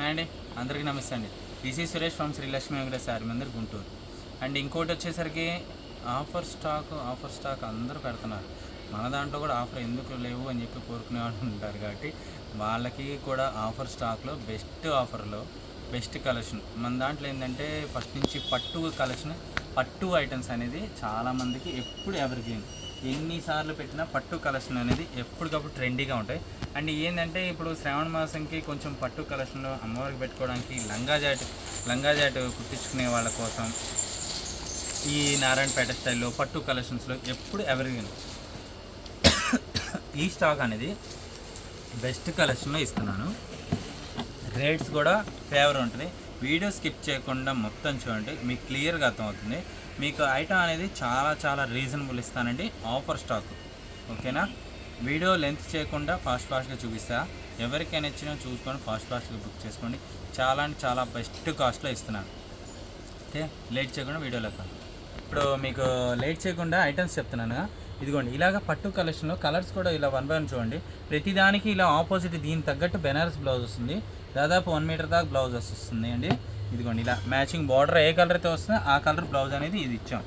And అండి అందరికీ నమస్తే అండి. This Suresh from Srilakshmi Venkatesh sir Mandir Guntur. And ఇంకోటి వచ్చేసరికి ఆఫర్ స్టాక్ ఆఫర్ స్టాక్ అందరూ పెడుతున్నారు. మన దాంట్లో కూడా ఆఫర్ ఎందుకు లేవు అని చెప్పి కోరుకునే వాళ్ళు ఉంటారు కాబట్టి వాళ్ళకి కూడా ఆఫర్ స్టాక్లో బెస్ట్ ఆఫర్లో బెస్ట్ కలెక్షన్ మన దాంట్లో ఏంటంటే ఫస్ట్ నుంచి పట్టు కలెక్షన్ పట్టు ఐటమ్స్ అనేది చాలామందికి ఎప్పుడు ఎవరిగ్రీన్ ఎన్నిసార్లు పెట్టినా పట్టు కలెక్షన్ అనేది ఎప్పటికప్పుడు ట్రెండీగా ఉంటాయి. అండ్ ఏంటంటే ఇప్పుడు శ్రావణ మాసంకి కొంచెం పట్టు కలెక్షన్లో అమ్మవారికి పెట్టుకోవడానికి లంగా జాట్ లంగా జాట్ కుట్టించుకునే వాళ్ళ కోసం ఈ నారాయణపేట స్టైల్లో పట్టు కలెక్షన్స్లో ఎప్పుడు ఎవరిగ్రీన్ ఈ స్టాక్ అనేది బెస్ట్ కలెక్షన్లో ఇస్తున్నాను. రేట్స్ కూడా ఫేవర్ ఉంటుంది. వీడియో స్కిప్ చేయకుండా మొత్తం చూడండి మీకు క్లియర్గా అర్థమవుతుంది. మీకు ఐటమ్ అనేది చాలా చాలా రీజనబుల్ ఇస్తానండి ఆఫర్ స్టాక్. ఓకేనా? వీడియో లెంత్ చేయకుండా ఫాస్ట్ ఫాస్ట్గా చూపిస్తా. ఎవరికైనా ఇచ్చినా చూసుకొని ఫాస్ట్ ఫాస్ట్గా బుక్ చేసుకోండి. చాలా అంటే చాలా బెస్ట్ కాస్ట్లో ఇస్తున్నాను. ఓకే? లేట్ చేయకుండా వీడియోలోకి ఇప్పుడు మీకు లేట్ చేయకుండా ఐటమ్స్ చెప్తున్నాను. ఇదిగోండి ఇలాగ పట్టు కలెక్షన్లో కలర్స్ కూడా ఇలా వన్ బై వన్ చూడండి. ప్రతిదానికి ఇలా ఆపోజిట్ దీనికి తగ్గట్టు బెనారస్ బ్లౌజ్ వస్తుంది. దాదాపు వన్ మీటర్ దాకా బ్లౌజ్ వస్తుంది అండి. ఇదిగోండి ఇలా మ్యాచింగ్ బార్డర్ ఏ కలర్ అయితే వస్తుందో ఆ కలర్ బ్లౌజ్ అనేది ఇది ఇచ్చాం.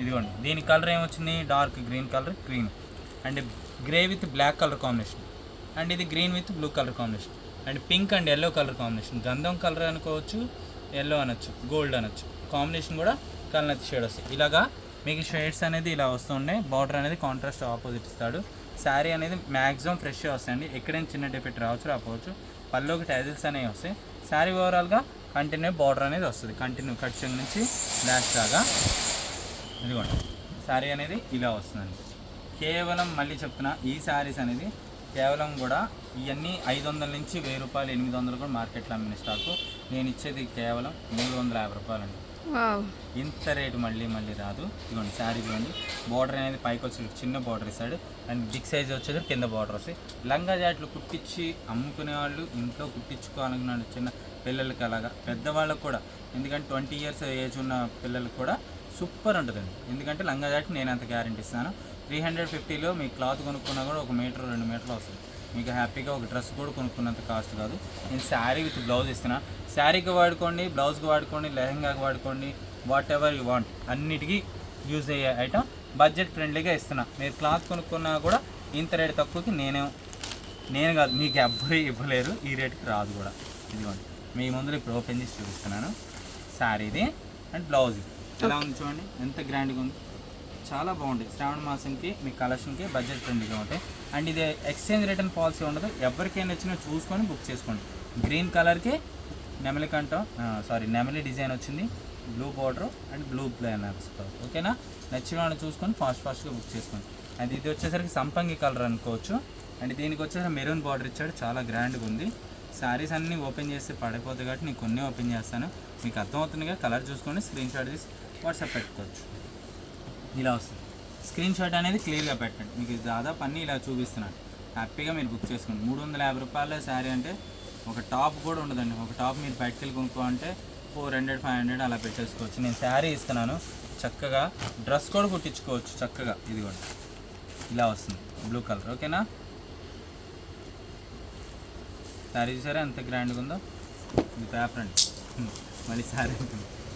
ఇదిగోండి దీని కలర్ ఏమొచ్చింది? Dark green colour green and grey with black colour combination and ఇది green with blue colour combination and pink and yellow colour combination గంధం కలర్ అనుకోవచ్చు ఎల్లో అనొచ్చు గోల్డ్ అనొచ్చు. కాంబినేషన్ కూడా కలనతి షేడ్ వస్తాయి. ఇలాగా మీకు షేడ్స్ అనేది ఇలా వస్తున్నాయి బార్డర్ అనేది కాంట్రాస్ట్ ఆపోజిట్ ఇస్తాడు. శారీ అనేది మ్యాక్సిమం ఫ్రెష్ వస్తాయండి. ఎక్కడైనా చిన్న డిఫెక్ట్ రావచ్చు రాకపోవచ్చు. పళ్ళుకి టైజిల్స్ అనేవి వస్తాయి. శారీ ఓవరాల్గా కంటిన్యూ బార్డర్ అనేది వస్తుంది. కంటిన్యూ కట్ నుంచి లాస్ట్ దాకా. ఇదిగోండి. శారీ అనేది ఇలా వస్తుందండి. కేవలం మళ్ళీ చెప్తున్నా ఈ శారీస్ అనేది కేవలం కూడా ఇవన్నీ ఐదు వందల నుంచి వెయ్యి రూపాయలు ఎనిమిది వందలు కూడా మార్కెట్లో అమ్మిన స్టాకు. నేను ఇచ్చేది కేవలం మూడు వందల యాభై రూపాయలండి. అండి ఇంత రేటు మళ్ళీ మళ్ళీ రాదు. ఇదిగోండి శారీ ఇదిగోండి. బార్డర్ అనేది పైకి వచ్చి చిన్న బార్డర్ ఇస్తాడు అండ్ బిగ్ సైజ్ వచ్చేది కింద బార్డర్ వస్తాయి. లంగా జాట్లు కుట్టించి అమ్ముకునే వాళ్ళు ఇంట్లో కుట్టించుకోవాలనుకున్నాడు చిన్న పిల్లలకి అలాగా పెద్దవాళ్ళకు కూడా. ఎందుకంటే ట్వంటీ ఇయర్స్ ఏజ్ ఉన్న పిల్లలకు కూడా సూపర్ ఉంటుందండి. ఎందుకంటే లంగా జాట్ నేను అంత గ్యారంటీ ఇస్తాను. త్రీ హండ్రెడ్ ఫిఫ్టీలో మీ క్లాత్ కొనుక్కున్నా కూడా ఒక మీటర్ రెండు మీటర్లు వస్తుంది. మీకు హ్యాపీగా ఒక డ్రెస్ కూడా కొనుక్కున్నంత కాస్ట్ కాదు. నేను శారీ విత్ బ్లౌజ్ ఇస్తున్నా. శారీకి వాడుకోండి బ్లౌజ్కి వాడుకోండి లెహంగాకి వాడుకోండి వాట్ ఎవర్ యూ వాంట్ అన్నిటికీ యూజ్ అయ్యే ఐటమ్ బడ్జెట్ ఫ్రెండ్లీగా ఇస్తున్నా. మీరు క్లాత్ కొనుక్కున్నా కూడా ఇంత రేట్ తక్కువకి నేనే నేను కాదు మీకు ఎవ్వరు ఇవ్వలేరు. ఈ రేట్కి రాదు కూడా. ఇదిగోండి. మీ ముందు ఇప్పుడు ఓపెన్ చేసి చూపిస్తున్నాను. శారీది అండ్ బ్లౌజ్ ఇది. ఎలా ఉంది చూడండి. ఎంత గ్రాండ్గా ఉంది. చాలా బాగుంటాయి. శ్రావణ మాసంకి మీ కలెక్షన్కి బడ్జెట్ ఫ్రెండ్లీగా ఉంటాయి. అండ్ ఇది ఎక్స్చేంజ్ రిటర్న్ పాలసీ ఉండదు. ఎవరికైనా వచ్చినా చూసుకొని బుక్ చేసుకోండి. గ్రీన్ కలర్కి నెమలి కంట సారీ నెమలి డిజైన్ వచ్చింది. Blue border and blue planners ఓకేనా నచ్చిన చూసుకొని ఫాస్ట్ ఫాస్ట్గా బుక్ చేసుకోండి. అండ్ ఇది వచ్చేసరికి సంపంగి కలర్ అనుకోవచ్చు. అండ్ దీనికి వచ్చేసరికి మెరూన్ బార్డర్ ఇచ్చాడు. చాలా గ్రాండ్గా ఉంది. శారీస్ అన్నీ ఓపెన్ చేస్తే పడిపోతుంది కాబట్టి నేను కొన్ని ఓపెన్ చేస్తాను. మీకు అర్థమవుతుందిగా? కలర్ చూసుకొని స్క్రీన్ షాట్ తీసి వాట్సాప్ పెట్టుకోవచ్చు. ఇలా వస్తుంది. స్క్రీన్ షాట్ అనేది క్లియర్గా పెట్టండి. మీకు దాదాపు అన్నీ ఇలా చూపిస్తున్నాను. హ్యాపీగా మీరు బుక్ చేసుకోండి. మూడు వందల యాభై రూపాయల శారీ అంటే ఒక టాప్ కూడా ఉండదండి. ఒక టాప్ మీరు బయటకు కొనుక్కో అంటే ఫోర్ హండ్రెడ్ ఫైవ్ హండ్రెడ్ అలా పెట్టేసుకోవచ్చు. నేను శారీ ఇస్తున్నాను. చక్కగా డ్రెస్ కూడా కుట్టించుకోవచ్చు చక్కగా. ఇదిగోండి ఇలా వస్తుంది. Blue colour. ఓకేనా? శారీ చూసారా? ఎంత గ్రాండ్గా ఉందో? ఇది పేపర్ అండి. మళ్ళీ శారీ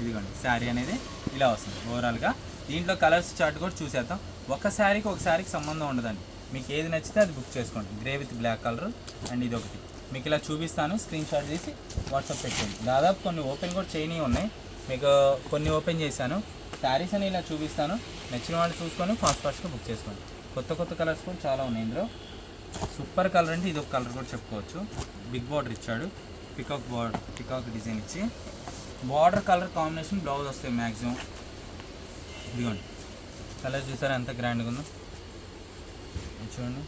ఇదిగోండి. శారీ అనేది ఇలా వస్తుంది. ఓవరాల్గా దీంట్లో కలర్స్ చార్ట్ కూడా చూసేద్దాం. ఒక శారీకి ఒక శారీకి సంబంధం ఉండదండి. మీకు ఏది నచ్చితే అది బుక్ చేసుకోండి. Grey with black colour and ఇది ఒకటి మీకు ఇలా చూపిస్తాను. స్క్రీన్ షాట్ తీసి వాట్సాప్ పెట్టండి. దాదాపు కొన్ని ఓపెన్ కూడా చేయని ఉన్నాయి. మీకు కొన్ని ఓపెన్ చేశాను. శారీస్ అని ఇలా చూపిస్తాను. నచ్చిన వాళ్ళు చూసుకొని ఫాస్ట్ ఫాస్ట్గా బుక్ చేసుకోండి. కొత్త కొత్త కలర్స్ కూడా చాలా ఉన్నాయి ఇందులో. సూపర్ కలర్ అంటే ఇది ఒక కలర్ కూడా చెప్పుకోవచ్చు. బిగ్ బార్డర్ ఇచ్చాడు. పికాక్ బార్డర్ పికాక్ డిజైన్ ఇచ్చి. బార్డర్ కలర్ కాంబినేషన్ బ్లౌజ్ వస్తాయి మ్యాక్సిమం ఇదిగోండి. కలర్ చూసారా ఎంత గ్రాండ్గా ఉందో? చూడండి.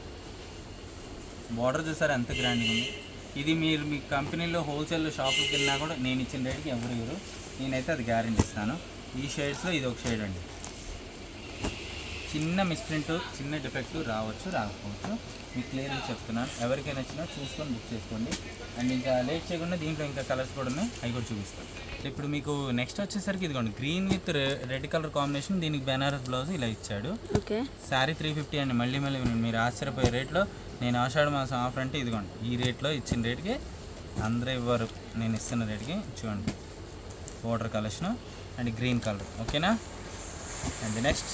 బార్డర్ చూసారా ఎంత గ్రాండ్గా ఉంది? ఇది మీరు మీ కంపెనీలో హోల్సేల్ షాపుకి వెళ్ళినా కూడా నేను ఇచ్చిన రేట్కి ఎవరు ఇవ్వరు. నేనైతే అది గ్యారెంటీ ఇస్తాను. ఈ షేడ్స్లో ఇది ఒక షేడ్ అండి. చిన్న మిస్ప్రింట్ చిన్న డిఫెక్ట్ రావచ్చు రాకపోవచ్చు. మీకు క్లియర్గా చెప్తున్నాను. ఎవరికైనా నచ్చినా చూసుకొని బుక్ చేసుకోండి. అండ్ ఇంకా లేట్ చేయకుండా దీంట్లో ఇంకా కలర్స్ కూడా ఉన్నాయి. అవి కూడా చూపిస్తాను. ఇప్పుడు మీకు నెక్స్ట్ వచ్చేసరికి ఇదిగోండి green with red colour combination దీనికి బెనారస్ బ్లౌజ్ ఇలా ఇచ్చాడు. ఓకే. శారీ త్రీ ఫిఫ్టీ అండి. మళ్ళీ మళ్ళీ మీరు ఆశ్చర్యపోయే రేట్లో నేను ఆషాఢ మాసం ఆఫర్ అంటే ఇదిగోండి ఈ రేట్లో ఇచ్చిన రేట్కి అందరూ ఇవ్వరు. నేను ఇస్తున్న రేట్కి చూడండి. Water collection and green colour ఓకేనా అండ్ నెక్స్ట్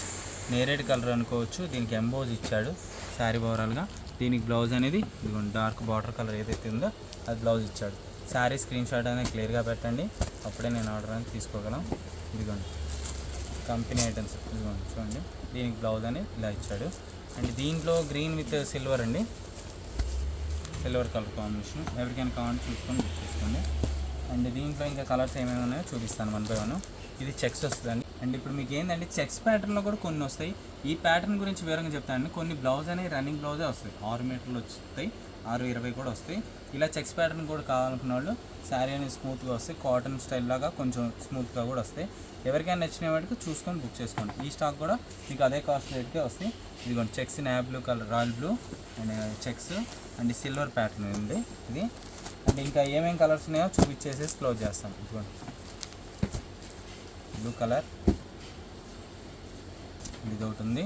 నేరేడ్ కలర్ అనుకోవచ్చు. దీనికి ఎంబోజ్ ఇచ్చాడు శారీ ఓవరాల్గా దీనికి బ్లౌజ్ అనేది ఇదిగోండి డార్క్ బార్డర్ కలర్ ఏదైతే ఉందో అది బ్లౌజ్ ఇచ్చాడు. శారీ స్క్రీన్ షాట్ అనేది క్లియర్గా పెట్టండి. అప్పుడే నేను ఆర్డర్ అనేది తీసుకోగలం. ఇదిగోండి. కంపెనీ ఐటమ్స్ ఇదిగోండి చూడండి. దీనికి బ్లౌజ్ అనేది ఇలా ఇచ్చాడు. అండ్ దీంట్లో గ్రీన్ విత్ సిల్వర్ అండి. Silver colour combination. ఎవరికైనా కావాలని చూసుకొని బుక్ చేసుకోండి. అండ్ దీంట్లో ఇంకా కలర్స్ ఏమేమి ఉన్నాయో చూపిస్తాను వన్ బై వన్. ఇది చెక్స్ వస్తుందండి. అండ్ ఇప్పుడు మీకు ఏంటంటే చెక్స్ ప్యాటర్న్లో కూడా కొన్ని వస్తాయి. ఈ ప్యాటర్న్ గురించి వివరంగా చెప్తానండి కొన్ని బ్లౌజ్ అనేవి రన్నింగ్ బ్లౌజే వస్తాయి. ఆరు మీటర్లు వస్తాయి. ఆరు ఇరవై కూడా వస్తాయి. ఇలా చెక్స్ ప్యాటర్న్ కూడా కావాలనుకున్న వాళ్ళు శారీ అనేది స్మూత్గా వస్తాయి. కాటన్ స్టైల్ లాగా కొంచెం స్మూత్గా కూడా వస్తాయి. ఎవరికైనా నచ్చిన వాటికి చూసుకొని బుక్ చేసుకోండి. ఈ స్టాక్ కూడా మీకు అదే కాస్ట్ రేట్కే వస్తాయి. ఇదిగోండి checks navy blue colour royal blue and checks and silver pattern ఉంది ఇది. అండ్ ఇంకా ఏమేమి కలర్స్ ఉన్నాయో చూపించేసేసి క్లోజ్ చేస్తాం. ఇదిగోండి. Blue colour. ఇది ఒకటి ఉంది.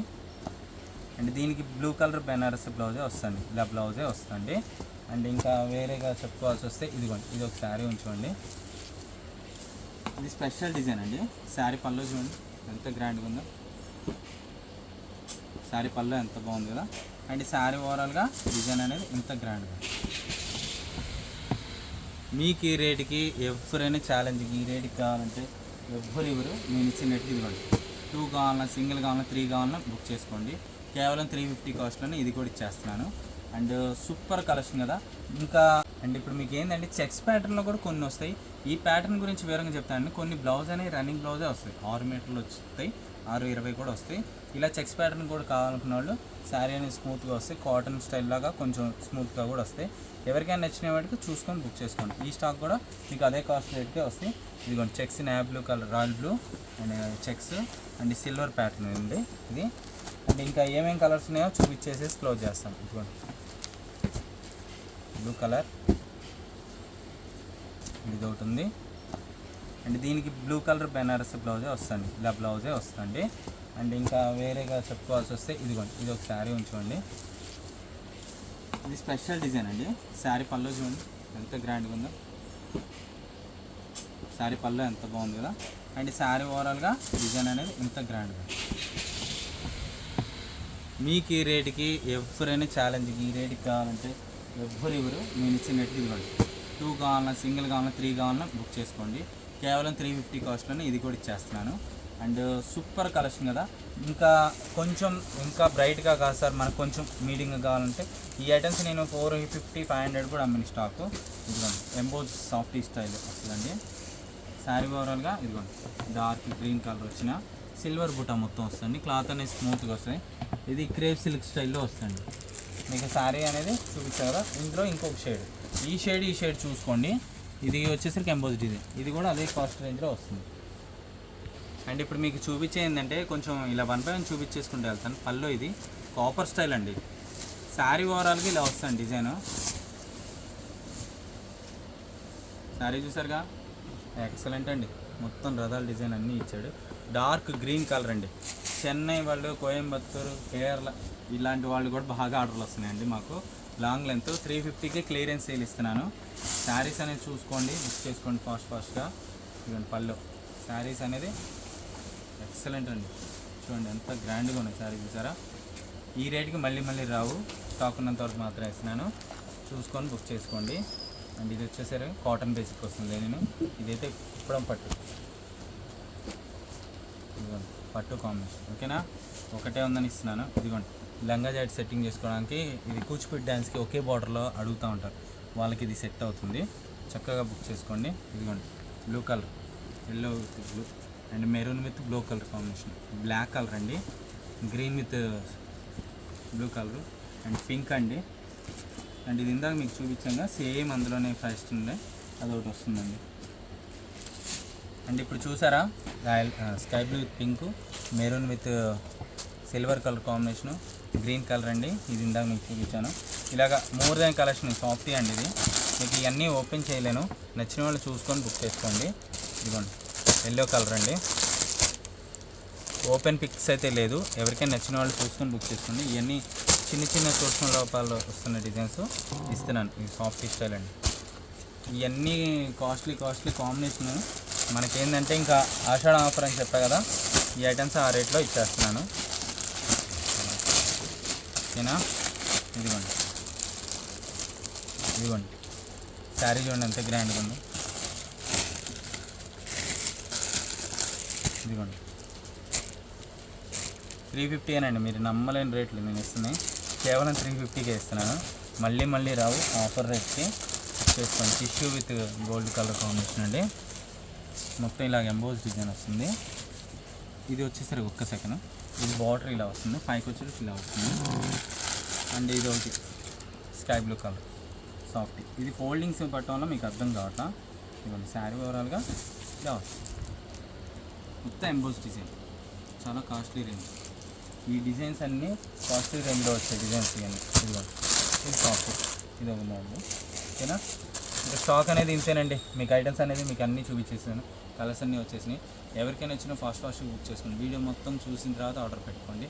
అండ్ దీనికి బ్లూ కలర్ బెనారస్ బ్లౌజే వస్తుంది. ఇలా బ్లౌజే వస్తుంది. అండ్ ఇంకా వేరేగా చెప్పుకోవాల్సి వస్తే ఇదిగోండి ఇది ఒక శారీ ఉంచుకోండి. ఇది స్పెషల్ డిజైన్ అండి. శారీ పళ్ళు చూడండి ఎంత గ్రాండ్గా ఉందో. శారీ పళ్ళు ఎంత బాగుంది కదా. అండ్ శారీ ఓవరాల్గా డిజైన్ అనేది ఇంత గ్రాండ్గా. మీకు ఈ రేటుకి ఎవరైనా ఛాలెంజ్ ఈ రేటుకి కావాలంటే ఎవ్వరు నేను ఇచ్చినట్టు ఇదిగోండి టూ కావాలన్నా సింగిల్ కావాలన్నా త్రీ కావాలన్నా బుక్ చేసుకోండి. కేవలం త్రీ ఫిఫ్టీ కాస్ట్లోనే ఇది కూడా ఇచ్చేస్తున్నాను. అండ్ సూపర్ కలెక్షన్ కదా. ఇంకా అండ్ ఇప్పుడు మీకు ఏంటంటే చెక్స్ ప్యాటర్న్లో కూడా కొన్ని వస్తాయి. ఈ ప్యాటర్న్ గురించి వివరంగా చెప్తానండి. కొన్ని బ్లౌజ్ అనేవి రన్నింగ్ బ్లౌజే వస్తాయి. ఆరు మీటర్లు వస్తాయి. ఆరు ఇరవై కూడా వస్తాయి. ఇలా చెక్స్ ప్యాటర్న్ కూడా కావాలనుకున్న వాళ్ళు శారీ అనేది స్మూత్గా వస్తాయి. కాటన్ స్టైల్ లాగా కొంచెం స్మూత్గా కూడా వస్తాయి. ఎవరికైనా నచ్చిన వాటికి చూసుకొని బుక్ చేసుకోండి. ఈ స్టాక్ కూడా మీకు అదే కాస్ట్ రేట్కే వస్తాయి. ఇదిగోండి checks navy blue colour royal blue and checks and silver pattern ఉంది. ఇది అండ్ ఇంకా ఏమేమి కలర్స్ ఉన్నాయో చూపించేసేసి క్లోజ్ చేస్తాం. ఇదిగోండి. Blue colour. ఇది ఒకటి ఉంది. అండ్ దీనికి బ్లూ కలర్ బెనారస్ బ్లౌజే వస్తుంది. ఇలా బ్లౌజే వస్తుంది. అండ్ ఇంకా వేరేగా చెప్పుకోవాల్సి వస్తే ఇదిగోండి ఇది ఒక శారీ ఉంచుకోండి. ఇది స్పెషల్ డిజైన్ అండి. శారీ పళ్ళు చూడండి ఎంత గ్రాండ్గా ఉందో. శారీ పళ్ళు ఎంత బాగుంది కదా. అండ్ శారీ ఓవరాల్గా డిజైన్ అనేది ఇంత గ్రాండ్గా మీకు ఈ రేటుకి ఎవరైనా ఛాలెంజ్కి ఈ రేటుకి కావాలంటే ఎవ్వరు ఇవ్వరు. నేను ఇచ్చిన రేటుకి ఇవ్వండి. టూ కావాలన్నా సింగిల్ కావాలన్నా త్రీ కావాలన్నా బుక్ చేసుకోండి. కేవలం త్రీ ఫిఫ్టీ కాస్ట్లోనే ఇది కూడా ఇచ్చేస్తున్నాను. అండ్ సూపర్ కలెక్షన్ కదా. ఇంకా కొంచెం ఇంకా బ్రైట్గా కాదు సార్ మనకు కొంచెం మీడియంగా కావాలంటే ఈ ఐటమ్స్ నేను ఫోర్ ఫిఫ్టీ ఫైవ్ హండ్రెడ్ కూడా అమ్మిన స్టాక్ ఇదిగోండి ఎంబోజ్ సాఫ్ట్ స్టైల్ వస్తుందండి. శారీ ఓవరాల్గా ఇదిగోండి డార్క్ గ్రీన్ కలర్ వచ్చిన సిల్వర్ బుట్ట మొత్తం వస్తుంది. క్లాత్ అనేది స్మూత్గా వస్తుంది. ఇది క్రేప్ సిల్క్ స్టైల్లో వస్తుంది. మీకు శారీ అనేది చూపించారు? ఇందులో ఇంకొక షేడ్ ఈ షేడ్ ఈ షేడ్ చూసుకోండి. ఇది వచ్చేసరికి ఎంబోజ్ డిజైన్ ఇది. కూడా అదే కాస్ట్ రేంజ్లో వస్తుంది. అండ్ ఇప్పుడు మీకు చూపించే ఏంటంటే కొంచెం ఇలా వన్ బై వన్ చూపించేసుకుంటూ వెళ్తాను. పళ్ళు ఇది. కాపర్ స్టైల్ అండి. శారీ ఓవరాల్కి ఇలా వస్తాను డిజైన్. శారీ చూసారుగా? ఎక్సలెంట్ అండి. మొత్తం రథాల డిజైన్ అన్నీ ఇచ్చాడు. డార్క్ గ్రీన్ కలర్ అండి. చెన్నై వాళ్ళు కోయంబత్తూరు కేరళ ఇలాంటి వాళ్ళు కూడా బాగా ఆర్డర్లు వస్తున్నాయండి మాకు. లాంగ్ లెంత్ త్రీ ఫిఫ్టీకి క్లియరెన్స్ సేల్ ఇస్తున్నాను. శారీస్ అనేది చూసుకోండి. బుక్ చేసుకోండి ఫాస్ట్ ఫాస్ట్గా ఇదిగోండి పళ్ళు. శారీస్ అనేది ఎక్సలెంట్ అండి. చూడండి ఎంత గ్రాండ్గా ఉన్నాయి శారీస్ చూసారా? ఈ రేట్కి మళ్ళీ మళ్ళీ రావు. స్టాక్ ఉన్నంత వరకు మాత్రం ఇస్తున్నాను చూసుకొని బుక్ చేసుకోండి. అండ్ ఇది వచ్చేసరికి కాటన్ బేసిక్ వస్తుంది నేను ఇదైతే ఇప్పడం పట్టు. ఇదిగోండి పట్టు కాంబినేషన్ ఓకేనా ఒకటే ఉందని ఇస్తున్నాను. ఇదిగోండి లంగా జాకెట్ సెట్టింగ్ చేసుకోవడానికి ఇది కూచిపూడి డ్యాన్స్కి ఒకే బార్డర్లో అడుగుతూ ఉంటారు. వాళ్ళకి ఇది సెట్ అవుతుంది. చక్కగా బుక్ చేసుకోండి. ఇదిగోండి blue colour yellow with blue and maroon with blue colour combination black colour అండి. Green with blue colour and pink అండి. అండ్ ఇది ఇందాక మీకు చూపించాగా సేమ్ అందులోనే ఫస్ట్ ఉండే. అదొకటి వస్తుందండి. అండ్ ఇప్పుడు చూసారా? Royal sky blue with pink maroon with silver colour combination green colour అండి. ఇది ఇందాక మీకు చూపించాను. ఇలాగా మోర్ దాన్ కలెక్షన్ సాఫ్టీ అండి ఇది. మీకు ఇవన్నీ ఓపెన్ చేయలేను. నచ్చిన వాళ్ళు చూసుకొని బుక్ చేసుకోండి. ఇదిగోండి. ఎల్లో కలర్ అండి. ఓపెన్ పిక్స్ అయితే లేదు. ఎవరికైనా నచ్చిన వాళ్ళు చూసుకొని బుక్ చేసుకోండి. ఇవన్నీ చిన్న చిన్న సూక్ష్మ లోపాల్లో వస్తున్న డిజైన్స్ ఇస్తున్నాను ఇది సాఫ్ట్ స్టైల్ అండి. ఇవన్నీ కాస్ట్లీ కాస్ట్లీ కాంబినేషన్ మనకేంటంటే ఇంకా ఆషాఢ ఆఫర్ అని చెప్పా కదా ఈ ఐటమ్స్ ఆ రేట్లో ఇచ్చేస్తున్నాను. ఓకేనా? ఇదిగోండి. ఇదిగోండి. శారీ చూడండి ఎంత గ్రాండ్గా ఉందో. ఇదిగోండి. త్రీ ఫిఫ్టీ అండి మీరు నమ్మలేని రేట్లు నేను ఇస్తున్నాయి. కేవలం త్రీ ఫిఫ్టీకే ఇస్తున్నాను. మళ్ళీ మళ్ళీ రావు ఆఫర్ రేట్కి చేసుకోండి tissue with gold colour combination అండి. మొత్తం ఇలాగ ఎంబోజ్ డిజైన్ వస్తుంది. ఇది వచ్చేసరికి ఒక్క సెకండ్. ఇది బార్డర్ ఇలా వస్తుంది. పైకి వచ్చేసి ఇలా వస్తుంది. అండ్ ఇది ఒకటి స్కై బ్లూ కలర్ సాఫ్ట్ ఇది ఫోల్డింగ్స్ పట్టడం వల్ల మీకు అర్థం కావట్లా? ఇవ్వండి శారీ ఓవరాల్గా ఇలా వస్తుంది. మొత్తం ఎంబోస్ డిజైన్ చాలా కాస్ట్లీ రేంజ్ ఈ డిజైన్స్ అన్నీ కాస్ట్లీ రేంజ్లో వచ్చాయి డిజైన్స్ ఇవన్నీ. ఇది సాఫ్ట్ ఇది ఒక మోడల్ ఓకేనా? ఇంకా స్టాక్ అనేది ఇంతేనండి. మీకు ఐటమ్స్ అనేది మీకు అన్నీ చూపించేసాను. కలర్స్ అన్నీ వచ్చేసినాయి. ఎవరికైనా వచ్చినా ఫాస్ట్ ఫాస్ట్గా బుక్ చేసుకోండి వీడియో మొత్తం చూసిన తర్వాత ఆర్డర్ పెట్టుకోండి.